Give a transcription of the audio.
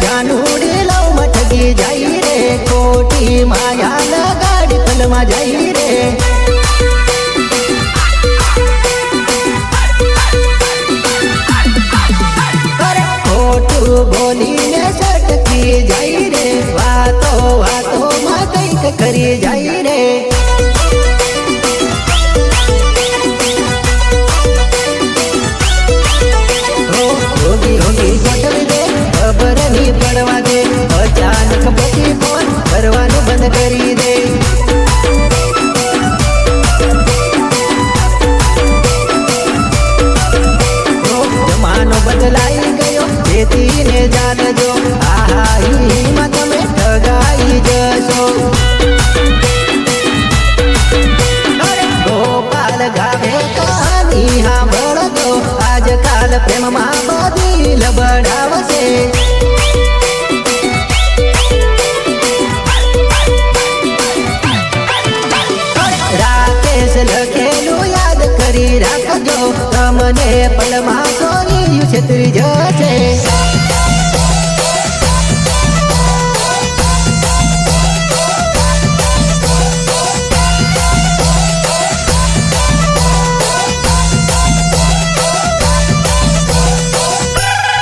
જાનુડી લવ ઠગી જાય રે. કોટી માયા લગાડી પલમાં જાય રે. ખોટું બોલીને સટકી જાય રે. વાતો વાતોમાં કંઈક કરી જાય રે. પડવા દે. અચાનક પછી ફોન કરવાનું બંધ કરી દે. જમાનો બદલાઈ ગયો જેથી ને જાણજો આહા હિમાં તમે ઠગાઈ જશો. ગોપાલ ગાવે કહાની સાંભળજો આજકાલ પ્રેમમાં રાખજો તમને પલમાં સોની છેતરી જશે.